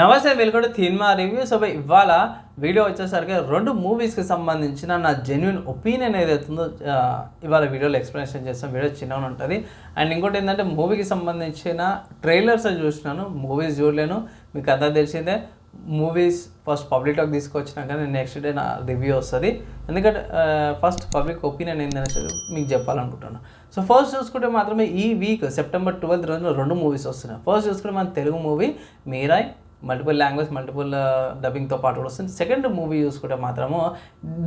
నమస్తే welcome to cinema review. So ఇవాళ video వచ్చేసరికి రెండు మూవీస్కి సంబంధించిన నా జెన్యున్ ఒపీనియన్ ఏదైతుందో ఇవాళ వీడియోలో ఎక్స్ప్లెనేషన్ చేస్తాం. వీడియో చిన్నగా ఉంటుంది. అండ్ ఇంకోటి ఏంటంటే మూవీకి సంబంధించిన ట్రైలర్స్ చూసినాను. మూవీస్ చూడలేను. మీకు అంతా తెలిసిందే. మూవీస్ ఫస్ట్ పబ్లిక్ టాక్ తీసుకొచ్చినాక నేను నెక్స్ట్ డే నా రివ్యూ వస్తుంది. ఎందుకంటే ఫస్ట్ పబ్లిక్ ఒపీనియన్ ఏంటనేది మీకు చెప్పాలనుకుంటున్నాను సో ఫస్ట్ చూసుకుంటే మాత్రమే ఈ వీక్ సెప్టెంబర్ ట్వెల్త్ రోజున రెండు మూవీస్ వస్తున్నాయి. ఫస్ట్ చూసుకుంటే మన Telugu movie Mirai multiple language multiple డబ్బింగ్తో పాటు కూడా వస్తుంది. సెకండ్ మూవీ చూసుకుంటే మాత్రము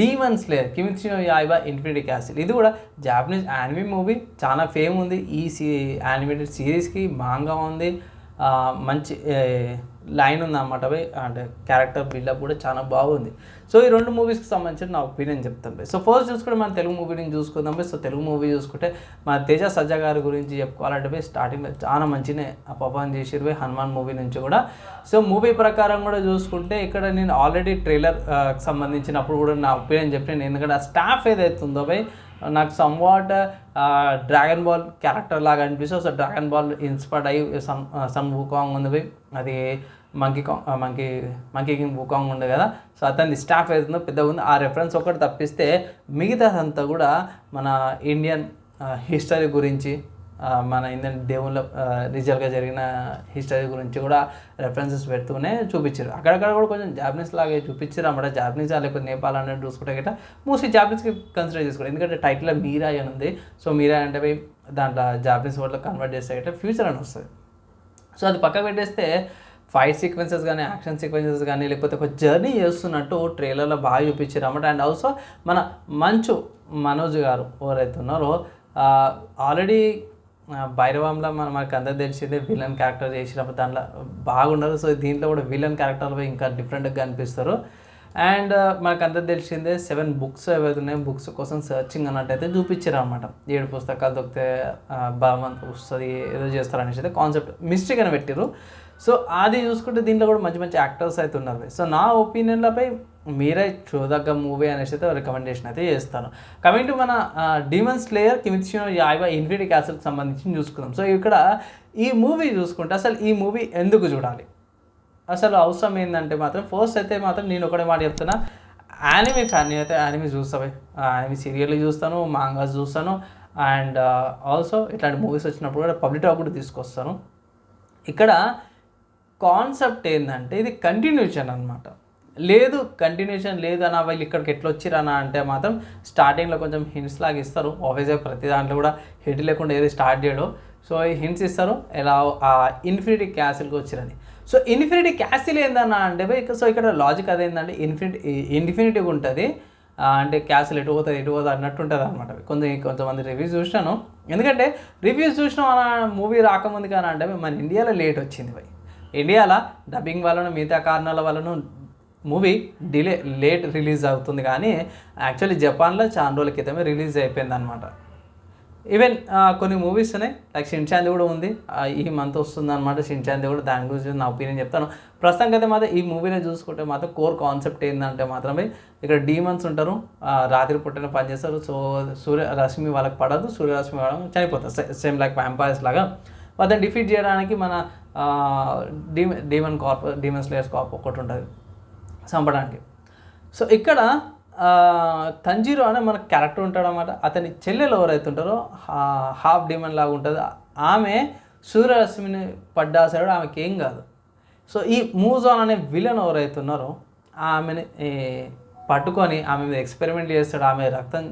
demon slayer Kimetsu no Yaiba infinity castle ఇది కూడా జాపనీస్ యానిమీ మూవీ చాలా ఫేమ్ ఉంది. ఈ సీ యానిమేటెడ్ సిరీస్కి మాంగా ఉంది. మంచి లైన్ ఉంది అనమాట బై అంటే క్యారెక్టర్ బిల్డప్ కూడా చాలా బాగుంది. సో ఈ రెండు మూవీస్కి సంబంధించిన నా ఒపీనియన్ చెప్తాను సో ఫస్ట్ చూసుకుంటే మన తెలుగు మూవీని చూసుకుందాం సో తెలుగు మూవీ చూసుకుంటే మన తేజ సజ్జా గారి గురించి చెప్పుకోవాలంటే స్టార్టింగ్లో చాలా మంచినే పర్ఫార్మ్ చేసిరు హనుమాన్ మూవీ నుంచి కూడా. సో మూవీ ప్రకారం కూడా చూసుకుంటే ఇక్కడ నేను ఆల్రెడీ ట్రైలర్ సంబంధించినప్పుడు కూడా నా ఒపీనియన్ చెప్పాను ఎందుకంటే ఆ స్టాఫ్ ఏదైతే ఉందో బై నాకు సమ్వాట్ డ్రాగన్ బాల్ క్యారెక్టర్ లాగా అనిపిస్తుంది. సో డ్రాగన్ బాల్ ఇన్స్పైర్డ్ అయ్యి సన్ సన్ వూకాంగ్ ఉంది అది monkey Kong monkey monkey king Wukong ఉంది కదా. సో అతని స్టాఫ్ ఏదో పెద్దగా ఉంది. ఆ రెఫరెన్స్ ఒకటి తప్పిస్తే మిగతాదంతా కూడా మన ఇండియన్ హిస్టరీ గురించి మన ఇండియన్ దేవుళ్ళ రిజల్ట్గా జరిగిన హిస్టరీ గురించి కూడా రెఫరెన్సెస్ పెడుతూనే చూపించారు. అక్కడక్కడ కూడా కొంచెం జాపనీస్ లాగే చూపించారు అన్నమాట. జాపనీస్ లేకపోతే నేపాల్ అనేది చూసుకుంటే గట్రా మోస్ట్లీ జాపనీస్కి కన్సిడర్ చేసుకోండి ఎందుకంటే టైటిల్లో మీరా అని ఉంది. సో మీరా అంటే దాంట్లో జాపనీస్ వర్డ్లో కన్వర్ట్ చేస్తే గట్రా ఫ్యూచర్ అని వస్తుంది. సో అది పక్కకు పెట్టేస్తే ఫైట్ సీక్వెన్సెస్ కానీ యాక్షన్ సీక్వెన్సెస్ కానీ లేకపోతే ఒక జర్నీ చేస్తున్నట్టు ట్రైలర్లో బాగా చూపించారు అన్నమాట. అండ్ ఆల్సో మన మంచు మనోజ్ గారు ఎవరైతే ఉన్నారో ఆల్రెడీ భైరవంలో మన మనకు అందరు తెలిసిందే విలన్ క్యారెక్టర్ చేసినప్పుడు దాంట్లో బాగున్నారు సో దీంట్లో కూడా విలన్ క్యారెక్టర్లో ఇంకా డిఫరెంట్గా కనిపిస్తారు అండ్ మనకు అందరు తెలిసిందే సెవెన్ బుక్స్ ఏవైతే ఉన్నాయో బుక్స్ కోసం సర్చింగ్ అన్నట్టయితే చూపించారు అనమాట ఏడు పుస్తకాలు దొరికితే బలవంత వస్తుంది ఏదో చేస్తారు అనేసి అయితే కాన్సెప్ట్ మిస్టేక్ అని పెట్టారు సో అది చూసుకుంటే దీంట్లో కూడా మంచి మంచి యాక్టర్స్ అయితే ఉన్నారు. సో నా ఒపీనియన్లపై మీరే చూదగ్గ మూవీ అనేసి అయితే రికమెండేషన్ అయితే చేస్తాను. కమింగ్ టు మన demon slayer Kimetsu no Yaiba infinity క్యాసల్కి సంబంధించి చూసుకుందాం. సో ఇక్కడ ఈ మూవీ చూసుకుంటే అసలు ఈ మూవీ ఎందుకు చూడాలి? అసలు అవసరం ఏంటంటే మాత్రం ఫస్ట్ అయితే మాత్రం నేను ఒకటే మాట చెప్తున్నా. యానిమీ ఫ్యాన్ అయితే యానిమీ చూస్తావే యానిమీ సీరియల్ చూస్తాను మాంగాస్ చూస్తాను. అండ్ ఆల్సో ఇట్లాంటి మూవీస్ వచ్చినప్పుడు కూడా పబ్లిక్ టాక్ కూడా తీసుకొస్తాను. ఇక్కడ కాన్సెప్ట్ ఏంటంటే ఇది కంటిన్యూషన్ అనమాట లేదు కంటిన్యూషన్ లేదు అన్న వీళ్ళు ఇక్కడికి ఎట్లా వచ్చిరన్న అంటే మాత్రం స్టార్టింగ్లో కొంచెం హింట్స్ లాగా ఇస్తారు. ఆబ్వియస్గా ప్రతి దాంట్లో కూడా హిట్ లేకుండా ఏది స్టార్ట్ చేయడం. సో ఈ హింట్స్ ఇస్తారు. ఎలా ఆ ఇన్ఫినిటీ క్యాసిల్కి వచ్చిరని. సో ఇన్ఫినిటీ క్యాసిల్ ఏందన్నా అంటే బై సో ఇక్కడ లాజిక్ అదేంటంటే ఇన్ఫినిటీ ఇన్ఫినిటీగా ఉంటుంది. అంటే క్యాసిల్ ఎటు పోతుంది ఎటు పోతుంది అన్నట్టు ఉంటుంది అనమాట కొంచెం కొంతమంది రివ్యూస్ చూసినాను. ఎందుకంటే రివ్యూస్ చూసిన మూవీ రాకముందు కానీ అంటే మన ఇండియాలో లేట్ వచ్చింది భయ్. ఇండియాలో డబ్బింగ్ వలన మిగతా కారణాల వలన మూవీ డిలే లేట్ రిలీజ్ అవుతుంది. కానీ యాక్చువల్లీ జపాన్లో చాలా రోజుల క్రితమే రిలీజ్ అయిపోయింది అనమాట ఈవెన్ కొన్ని మూవీస్ ఉన్నాయి. లైక్ షిన్చాంది కూడా ఉంది. ఈ మంత్ వస్తుంది అనమాట షిన్చాంది కూడా దాని గురించి నా ఒపీనియన్ చెప్తాను. ప్రస్తుతానికి అయితే మాత్రం ఈ మూవీని చూసుకుంటే మాత్రం కోర్ కాన్సెప్ట్ ఏంటంటే మాత్రమే ఇక్కడ డీమన్స్ ఉంటారు. రాత్రి పుట్టిన పనిచేస్తారు సో సూర్య రశ్మి వాళ్ళకి పడదు. సూర్యరశ్మి వాళ్ళకి చనిపోతారు. సేమ్ లైక్ వ్యాంపైర్స్ లాగా. వాళ్ళని డిఫీట్ చేయడానికి మన D demon corps demon slayers corps ఒకటి ఉంటుంది. చంపడానికి. సో ఇక్కడ తంజీరో అనే మన క్యారెక్టర్ ఉంటాడు అనమాట అతని చెల్లెలు ఎవరైతే ఉంటారో హాఫ్ డీమన్ లాగా ఉంటుంది. ఆమె సూర్యరశ్మిని పడ్డా సరే ఆమెకి ఏం కాదు. సో ఈ మూజాన్ అనే విలన్ ఎవరైతే ఉన్నారో ఆమెని పట్టుకొని ఆమె మీద ఎక్స్పెరిమెంట్ చేస్తాడు. ఆమె రక్తం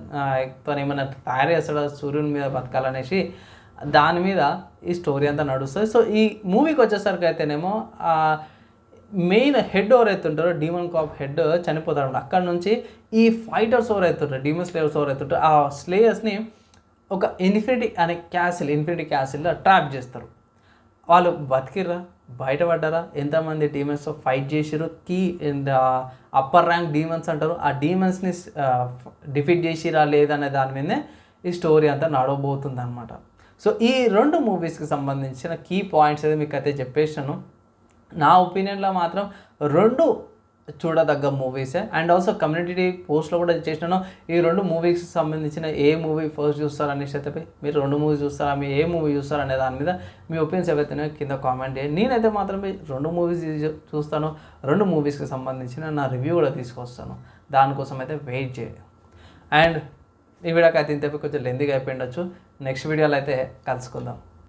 ఏమైనా తయారు చేస్తాడు సూర్యుని మీద బతకాలనేసి దాని మీద ఈ స్టోరీ అంతా నడుస్తుంది. సో ఈ మూవీకి వచ్చేసరికి అయితేనేమో మెయిన్ హెడ్ ఎవరైతే ఉంటారో డీమన్ కాప్ హెడ్ చనిపోతాడు అక్కడ నుంచి ఈ ఫైటర్స్ ఎవరైతుంటారు డీమన్ స్లేయర్స్ ఎవరైతుంటారు ఆ స్లేయర్స్ని ఒక ఇన్ఫినిటీ అనే క్యాసిల్ ఇన్ఫినిటీ క్యాసిల్లో ట్రాప్ చేస్తారు. వాళ్ళు బతికిర్రా? బయటపడ్డారా? ఎంతమంది డీమన్స్ ఫైట్ చేసిరు కీ అప్పర్ ర్యాంక్ డీమన్స్ అంటారు. ఆ డీమన్స్ని డిఫీట్ చేసిరా లేదనే దాని మీదనే ఈ స్టోరీ అంతా నడవబోతుంది అనమాట సో ఈ రెండు మూవీస్కి సంబంధించిన కీ పాయింట్స్ అయితే మీకు అయితే చెప్పేసాను నా ఒపీనియన్లో మాత్రం రెండు చూడదగ్గ మూవీసే. అండ్ ఆల్సో కమ్యూనిటీ పోస్ట్లో కూడా చేసినాను ఈ రెండు మూవీస్కి సంబంధించిన ఏ మూవీ ఫస్ట్ చూస్తారనేసి అయితే మీరు రెండు మూవీ చూస్తారా మీరు ఏ మూవీ చూస్తారు అనే దాని మీద మీ ఒపీనియన్స్ ఏవైతే కింద కామెంట్ చేయండి. నేనైతే మాత్రమే రెండు మూవీస్ చూస్తాను. రెండు మూవీస్కి సంబంధించిన నా రివ్యూ కూడా తీసుకొస్తాను. దానికోసం అయితే వెయిట్ చేయండి. అండ్ ఈ వీడియోకి అయితే ఇంతపై కొంచెం లెందిగా అయిపోయిండొచ్చు నెక్స్ట్ వీడియోలో అయితే కలుసుకుందాం.